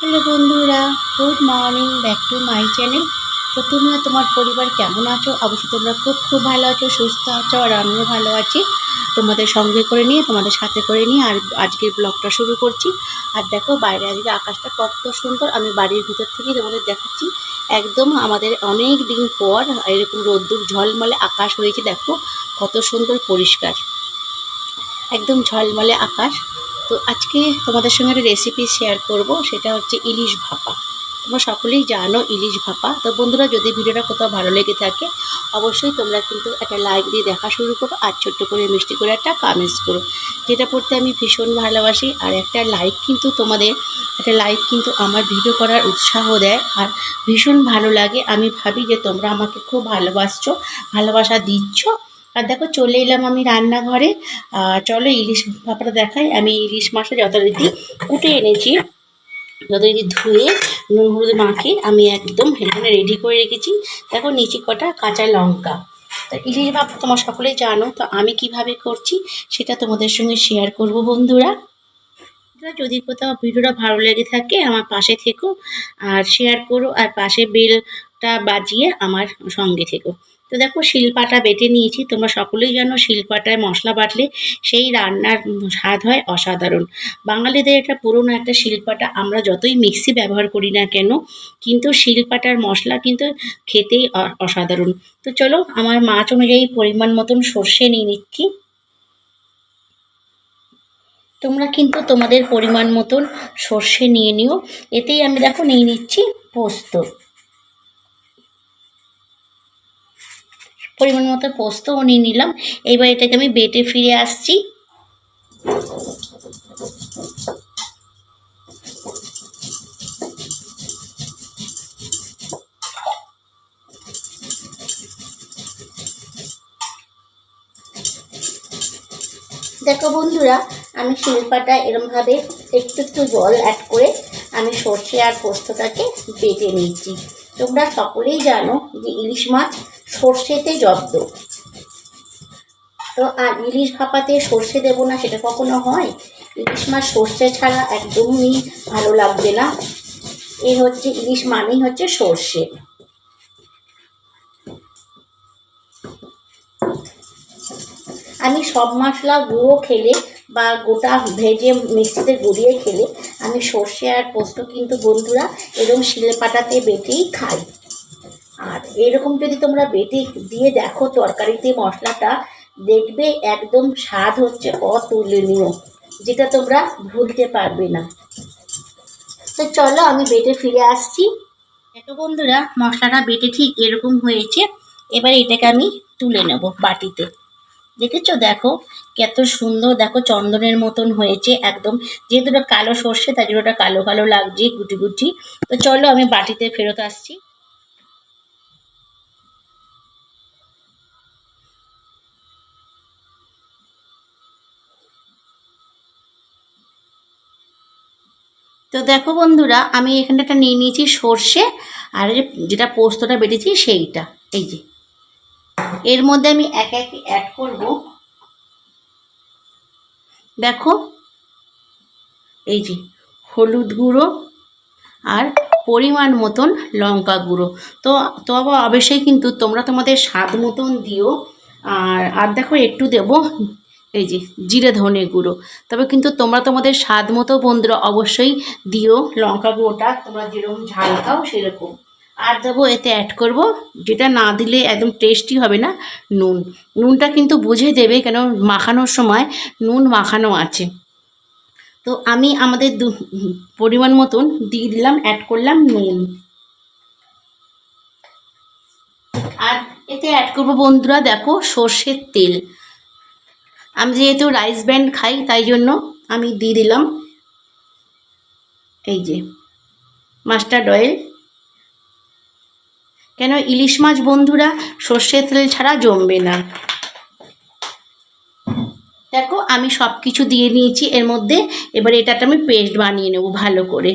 Hello বন্ধুরা good morning back to my channel তো তুমি আর তোমার পরিবার কেমন আছো? অবশ্যই তোমরা খুব খুব ভালো আছো, সুস্থ আছো, আর আমিও ভালো আছি। তোমাদের সঙ্গে করে নিয়ে, তোমাদের সাথে করে নিয়ে আর আজকের ব্লগটা শুরু করছি। আর দেখো, বাইরে আজকে আকাশটা কত সুন্দর। আমি বাড়ির ভিতর থেকেই তোমাদের দেখাচ্ছি। একদম আমাদের অনেক দিন পর এরকম রোদ্দুর ঝলমলে আকাশ হয়েছে, দেখো। কত সুন্দর পরিষ্কার। একদম ঝলমলে আকাশ। তো আজকে তোমাদের সঙ্গে একটা রেসিপি শেয়ার করব, সেটা হচ্ছে ইলিশ ভাপা। তোমরা সকলেই জানো ইলিশ ভাপা। তো বন্ধুরা, যদি ভিডিওটা কোথাও ভালো লেগে থাকে, অবশ্যই তোমরা কিন্তু একটা লাইক দিয়ে দেখা শুরু করো আর ছোট্ট করে মিষ্টি করে একটা কামেন্টস করো। যেটা পড়তে আমি ভীষণ ভালোবাসি আর একটা লাইক কিন্তু তোমাদের, একটা লাইক কিন্তু আমার ভিডিও করার উৎসাহ দেয় আর ভীষণ ভালো লাগে। আমি ভাবি যে তোমরা আমাকে খুব ভালোবাসছো, ভালোবাসা দিচ্ছ আর দেখো চলে এলাম আমি রান্নাঘরে। চলো ইলিশ ভাপাটা দেখাই। আমি ইলিশ মাছটা যথারীতি কুটে এনেছি। যথারীতি ধুয়ে নুন হলুদ মাখে আমি একদম এখানে রেডি করে রেখেছি। দেখো নিচে কটা কাঁচা লঙ্কা। তো ইলিশ ভাপটা তোমার সকলেই জানো তো আমি কীভাবে করছি সেটা তোমাদের সঙ্গে শেয়ার করব বন্ধুরা, যদি কোথাও ভিডিওটা ভালো লেগে থাকে আমার পাশে থেকো। আর শেয়ার করো আর পাশে বেলটা বাজিয়ে আমার সঙ্গে থেকো। তো দেখো শিলপাটা বেটে নিয়েছি, তোমরা সকলেই জানো শিলপাটায় মশলা বাটলে সেই রান্নার স্বাদ হয় অসাধারণ। বাঙালিদের এটা পুরনো একটা শিলপাটা, আমরা যতই মিক্সি ব্যবহার করি না কেন, কিন্তু শিলপাটার মশলা কিন্তু খেতেই অসাধারণ। তো চলো আমার মাছ অনুযায়ী পরিমাণ মতন সর্ষে নিয়ে নিচ্ছি। তোমরা কিন্তু তোমাদের পরিমাণ মতন সর্ষে নিয়ে নিও। এতেই আমি দেখো নিয়ে নিচ্ছি পোস্ত। পরিমাণ মতো পোস্তও নিয়ে নিলাম। এইবার এটাকে আমি বেটে ফিরে আসছি। দেখো বন্ধুরা, আমি শিল্পাটা এরমভাবে একটু একটু জল অ্যাড করে আমি সর্ষে আর পোস্তটাকে বেটে নিচ্ছি। তোমরা সকলেই জানো যে ইলিশ মাছ সর্ষেতে জব্দ। তো আর ইলিশ ভাপাতে সর্ষে দেবো না, সেটা কখনো হয়? ইলিশ মাছ সর্ষে ছাড়া একদমই ভালো লাগবে না। এই হচ্ছে, ইলিশ মানেই হচ্ছে সর্ষে। আমি সব মশলা গুঁড়ো খেলে বা গোটা ভেজে মিক্সিতে গুঁড়িয়ে খেলে আমি সর্ষে আর পোস্ত কিন্তু বন্ধুরা এরকম শিলে পাটাতে বেটেই খাই। আর এরকম যদি তোমরা বেটে দিয়ে দেখো তরকারিতে মশলাটা, দেখবে একদম স্বাদ হচ্ছে অতুলনীয়, যেটা তোমরা ভুলতে পারবে না। তো চলো আমি বেটে ফিরে আসছি। দেখো বন্ধুরা, মশলাটা বেটে ঠিক এরকম হয়েছে। এবার এটাকে আমি তুলে নেব বাটিতে। দেখেছ? দেখো, কত সুন্দর, দেখো চন্দনের মতন হয়েছে একদম। যেহেতু কালো সর্ষে তাই জন্য ওটা কালো কালো লাগছে, গুটি গুটি। তো চলো, আমি বাটিতে ফেরত আসছি। তো দেখো বন্ধুরা, আমি এখানে একটা নিয়ে নিয়েছি সর্ষে, আর যেটা পোস্তটা বেটেছি সেইটা, এই যে। এর মধ্যে আমি এক এক অ্যাড করব। দেখো, এই যে হলুদ গুঁড়ো আর পরিমাণ মতন লঙ্কা গুঁড়ো। তো তো আবার অবশ্যই কিন্তু তোমরা তোমাদের স্বাদ মতন দিও। আর আর দেখো, একটু দেবো, এই যে জিরে ধনে গুঁড়ো। তবে কিন্তু তোমরা তোমাদের স্বাদ মতো বন্ধুরা অবশ্যই দিও লঙ্কা গুঁড়োটা। তোমরা যেরকম ঝাল খাও সেরকম। আর দেবো এতে অ্যাড করব, যেটা না দিলে একদম টেস্টি হবে না, নুন। নুনটা কিন্তু বুঝে দেবে কেন মাখানোর সময় নুন মাখানো আছে। তো আমি আমাদের পরিমাণ মতন দিয়ে দিলাম অ্যাড করলাম নুন। আর এতে অ্যাড করব বন্ধুরা, দেখো সর্ষের তেল। আমি যেহেতু রাইস ব্যান্ড খাই, তাই জন্য আমি দিয়ে দিলাম। এই যে মাস্টার্ড অয়েল কেন ইলিশ মাছ বন্ধুরা? সর্ষের তেল ছাড়া জমবে না। দেখো, আমি সব কিছু দিয়ে নিয়েছি, এর মধ্যে এবার এটাতে আমি পেস্ট বানিয়ে নেব ভালো করে।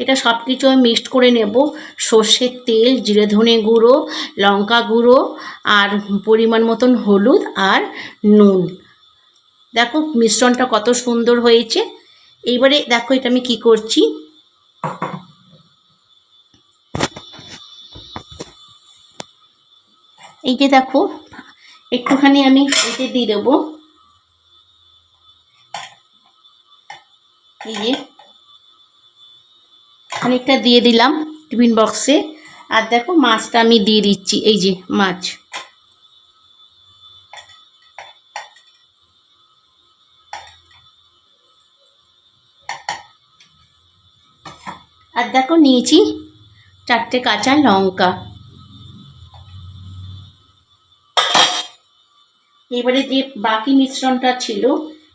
এটা সব কিছু আমি মিক্সড করে নেব। সর্ষের তেল, জিরে ধনে গুঁড়ো, লঙ্কা গুঁড়ো, আর পরিমাণ মতন হলুদ আর নুন। দেখো, মিশ্রণটা কত সুন্দর হয়েছে। এইবারে দেখো এটা আমি কি করছি। এই যে দেখো, একটুখানি আমি এতে দিয়ে দেবো। এই যে, খানিকটা দিয়ে দিলাম টিফিন বক্সে। আর দেখো, মাছটা আমি দিয়ে দিচ্ছি, এই যে মাছ। আর দেখো নিয়েছি চারটে কাঁচা লঙ্কা। এবারে যে বাকি মিশ্রণটা ছিল,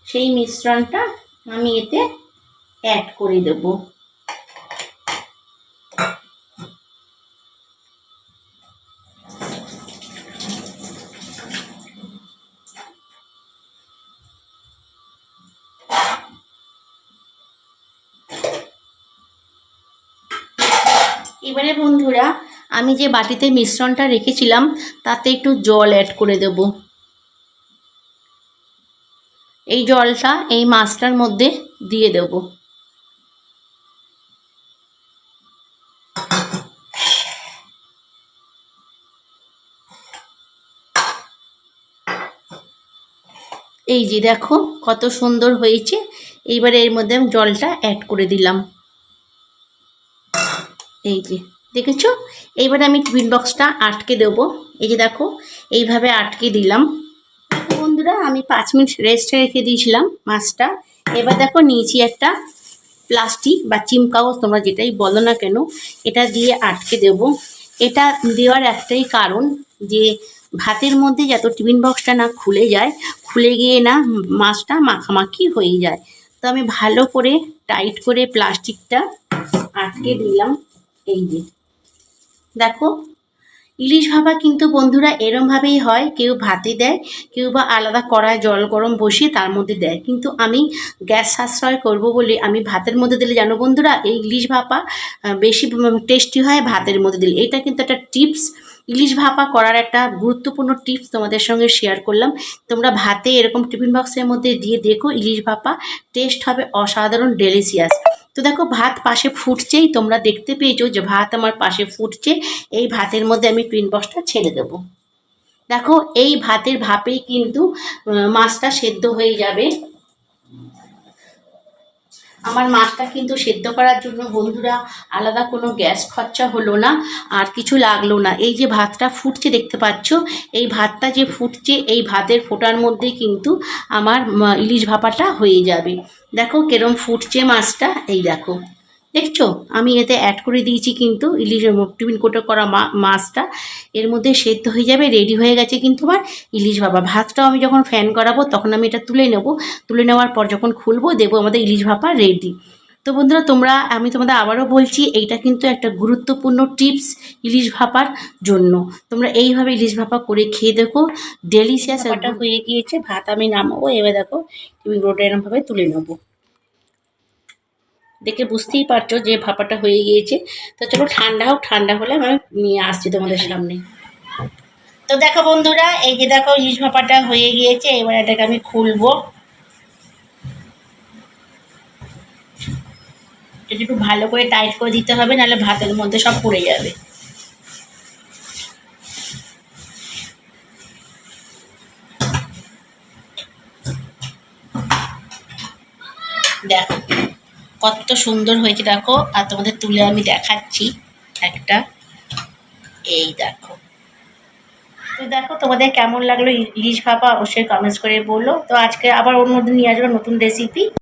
সেই মিশ্রণটা আমি এতে অ্যাড করে দেব। এবারে বন্ধুরা, আমি যে বাটিতে মিশ্রণটা রেখেছিলাম, তাতে একটু জল অ্যাড করে দেব। এই জলটা এই মাছটার মধ্যে দিয়ে দেব। এই যে দেখো, কত সুন্দর হয়েছে। এইবারে এর মধ্যে আমি জলটা অ্যাড করে দিলাম। এই যে, দেখেছ? এইবারে আমি টিফিন বক্সটা আটকে দেবো। এই যে দেখো, এইভাবে আটকে দিলাম। বন্ধুরা, আমি পাঁচ মিনিট রেস্টে রেখে দিয়েছিলাম মাছটা। এবার দেখো, নিয়েছি একটা প্লাস্টিক বা চিম কাগজ, তোমরা যেটাই বলো না কেন, এটা দিয়ে আটকে দেব। এটা দেওয়ার একটাই কারণ যে, ভাতের মধ্যে যত টিফিন বক্সটা না খুলে যায়, খুলে গিয়ে না মাছটা মাখামাখি হয়ে যায়। তো আমি ভালো করে টাইট করে প্লাস্টিকটা আটকে দিলাম। এই যে। দেখো, ইলিশ ভাপা কিন্তু বন্ধুরা এরমভাবেই হয়, কেউ ভাতে দেয়, কেউ বা আলাদা কড়ায় জল গরম বসিয়ে তার মধ্যে দেয়। কিন্তু আমি গ্যাস সাশ্রয় করব বলে আমি ভাতের মধ্যে দিলে, জানো বন্ধুরা, এই ইলিশ ভাপা বেশি টেস্টি হয় ভাতের মধ্যে দিলে। এটা কিন্তু একটা টিপস। ইলিশ ভাপা করার একটা গুরুত্বপূর্ণ টিপস তোমাদের সঙ্গে শেয়ার করলাম। তোমরা ভাতে এরকম টিফিন বক্সের মধ্যে দিয়ে দেখো ইলিশ ভাপা টেস্ট হবে অসাধারণ ডেলিশিয়াস তো দেখো ভাত পাশে ফুটছেই, তোমরা দেখতে পেয়েছ যে ভাত আমার পাশে ফুটছে। এই ভাতের মধ্যে আমি টিফিন বক্সটা ছেড়ে দেবো। দেখো, এই ভাতের ভাপেই কিন্তু মাছটা সেদ্ধ হয়ে যাবে। আমার মাছটা কিন্তু সেদ্ধ করার জন্য বন্ধুরা আলাদা কোনো গ্যাস খরচা হলো না, আর কিছু লাগল না। এই যে ভাতটা ফুটছে দেখতে পাচ্ছ, এই ভাতটা যে ফুটছে, এই ভাতের ফোটার মধ্যে কিন্তু আমার ইলিশ ভাপাটা হয়ে যাবে। দেখো কেরম ফুটছে মাছটা, এই দেখো। দেখছ? আমি এতে অ্যাড করে দিয়েছি কিন্তু ইলিশ টিফিন কোটো করা মাছটা। এর মধ্যে সেদ্ধ হয়ে যাবে রেডি হয়ে গেছে কিন্তু আমার ইলিশ ভাপা। ভাতটাও আমি যখন ফ্যান করাবো তখন আমি এটা তুলে নেব। তুলে নেওয়ার পর যখন খুলবো দেখব আমাদের ইলিশ ভাপা রেডি তো বন্ধুরা তোমরা আমি তোমাদের আবারও বলছি এইটা কিন্তু একটা গুরুত্বপূর্ণ টিপস ইলিশ ভাপার জন্য। তোমরা এইভাবে ইলিশ ভাপা করে খেয়ে দেখো। ডেলিশিয়াস একটা হয়ে গিয়েছে ভাত আমি নামাবো। এবার দেখো তুমি রোটা এরমভাবে তুলে নেব। দেখে বুঝতেই পারছ যে ভাপাটা হয়ে গিয়েছে। তো চলো ঠান্ডা হোক, ঠান্ডা হলে আমি নিয়ে আসছি তোমাদের সামনে। তো দেখো বন্ধুরা, এই যে দেখো ইলিশ ভাপাটা হয়ে গিয়েছে, এবার এটাকে আমি খুলবো। এটা একটু ভালো করে টাইট করে দিতে হবে, নাহলে ভাতের মধ্যে সব পড়ে যাবে। দেখো। কত সুন্দর হয়েছে, দেখো। আর তোমাদের তুলে আমি দেখাচ্ছি একটা। এই দেখো। তো দেখো তোমাদের কেমন লাগল? ইলিশ ভাপা অবশ্যই কমেন্টস করে বলো। তো আজকে আবার অন্য দিন নিয়ে আসব নতুন রেসিপি